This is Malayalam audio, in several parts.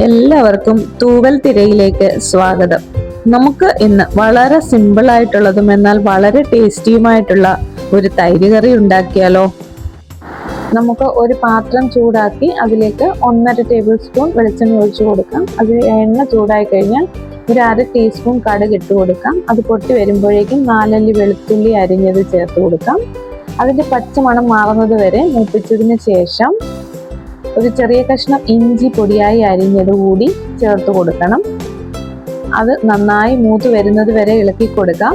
എല്ലാവർക്കും തൂവൽ തിരയിലേക്ക് സ്വാഗതം. നമുക്ക് ഇന്ന് വളരെ സിമ്പിൾ ആയിട്ടുള്ളതും എന്നാൽ വളരെ ടേസ്റ്റിയുമായിട്ടുള്ള ഒരു തൈര് കറി ഉണ്ടാക്കിയാലോ? നമുക്ക് ഒരു പാത്രം ചൂടാക്കി അതിലേക്ക് ഒന്നര ടേബിൾ സ്പൂൺ വെളിച്ചെണ്ണ ഒഴിച്ചു കൊടുക്കാം. അത് എണ്ണ ചൂടായി കഴിഞ്ഞാൽ ഒരു അര ടീസ്പൂൺ കടുക് ഇട്ട് കൊടുക്കാം. അത് പൊട്ടി വരുമ്പോഴേക്കും നാലല്ലി വെളുത്തുള്ളി അരിഞ്ഞത് ചേർത്ത് കൊടുക്കാം. അതിന്റെ പച്ചമണം മാറുന്നത് വരെ മൂപ്പിച്ചതിന് ശേഷം ഒരു ചെറിയ കഷ്ണം ഇഞ്ചി പൊടിയായി അരിഞ്ഞത് കൂടി ചേർത്ത് കൊടുക്കണം. അത് നന്നായി മൂത്ത് വരുന്നത് വരെ ഇളക്കി കൊടുക്കാം.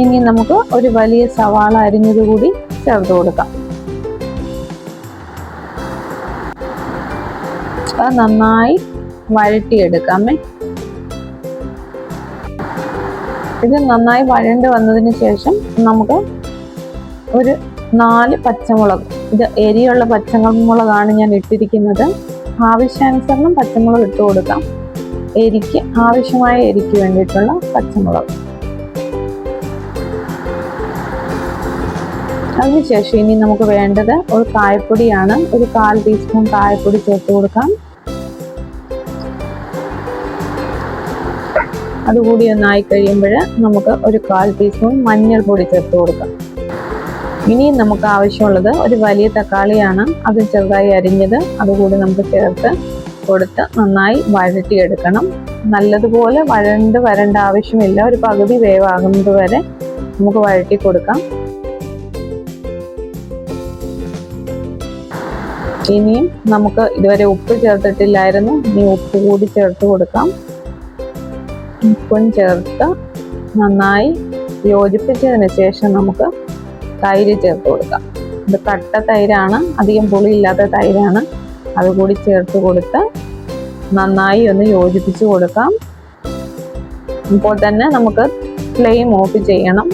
ഇനി നമുക്ക് ഒരു വലിയ സവാള അരിഞ്ഞത് കൂടി ചേർത്ത് കൊടുക്കാം. അത് നന്നായി വഴട്ടിയെടുക്കാമേ ഇത് നന്നായി വഴണ്ട് വന്നതിന് ശേഷം നമുക്ക് ഒരു നാല് പച്ചമുളക്. ഇത് എരിയുള്ള പച്ചമുളകാണ് ഞാൻ ഇട്ടിരിക്കുന്നത്. ആവശ്യാനുസരണം പച്ചമുളക് ഇട്ട് കൊടുക്കാം. എരിക്ക് ആവശ്യമായ എരിക്ക് വേണ്ടിയിട്ടുള്ള പച്ചമുളക്. അതിനുശേഷം ഇനി നമുക്ക് വേണ്ടത് ഒരു കായപ്പൊടിയാണ്. ഒരു കാൽ ടീസ്പൂൺ കായപ്പൊടി ചേർത്ത് കൊടുക്കാം. അതുകൂടി ഒന്നായി കഴിയുമ്പോൾ നമുക്ക് ഒരു കാൽ ടീസ്പൂൺ മഞ്ഞൾപ്പൊടി ചേർത്ത് കൊടുക്കാം. ഇനിയും നമുക്ക് ആവശ്യമുള്ളത് ഒരു വലിയ തക്കാളിയാണ് അത് ചെറുതായി അരിഞ്ഞത്. അതുകൂടി നമുക്ക് ചേർത്ത് കൊടുത്ത് നന്നായി വഴറ്റിയെടുക്കണം. നല്ലതുപോലെ വഴണ്ട് വരേണ്ട ആവശ്യമില്ല. ഒരു പകുതി വേവാകുന്നത് വരെ നമുക്ക് വഴറ്റി കൊടുക്കാം. ഇനിയും നമുക്ക് ഇതുവരെ ഉപ്പ് ചേർത്തിട്ടില്ലായിരുന്നു. ഇനി ഉപ്പ് കൂടി ചേർത്ത് കൊടുക്കാം. ഉപ്പും ചേർത്ത് നന്നായി യോജിപ്പിച്ചതിന് ശേഷം നമുക്ക് തൈര് ചേർത്ത് കൊടുക്കാം. ഇത് കട്ട തൈരാണ് അധികം പുളിയില്ലാത്ത തൈരാണ്. അതുകൂടി ചേർത്ത് കൊടുത്ത് നന്നായി ഒന്ന് യോജിപ്പിച്ച് കൊടുക്കാം. ഇപ്പോൾ തന്നെ നമുക്ക് ഫ്ലെയിം ഓഫ് ചെയ്യണം.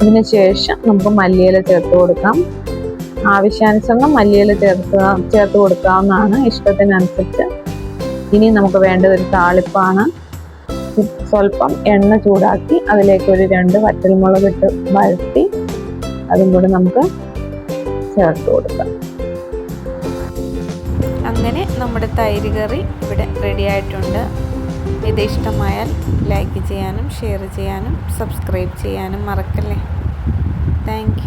അതിന് ശേഷം നമുക്ക് മല്ലിയില ചേർത്ത് കൊടുക്കാം. ആവശ്യാനുസരണം മല്ലിയില ചേർത്ത് ചേർത്ത് കൊടുക്കാവുന്നതാണ് ഇഷ്ടത്തിനനുസരിച്ച്. ഇനി നമുക്ക് വേണ്ടത് ഒരു താളിപ്പാണ്. സ്വല്പം എണ്ണ ചൂടാക്കി അതിലേക്ക് ഒരു രണ്ട് വറ്റൽമുളക് ഇട്ട് വഴറ്റി അതും കൂടെ നമുക്ക് ചേർത്ത് കൊടുക്കാം. അങ്ങനെ നമ്മുടെ തൈര് കറി ഇവിടെ റെഡി ആയിട്ടുണ്ട്. ഇത് ഇഷ്ടമായാൽ ലൈക്ക് ചെയ്യാനും ഷെയർ ചെയ്യാനും സബ്സ്ക്രൈബ് ചെയ്യാനും മറക്കല്ലേ? താങ്ക്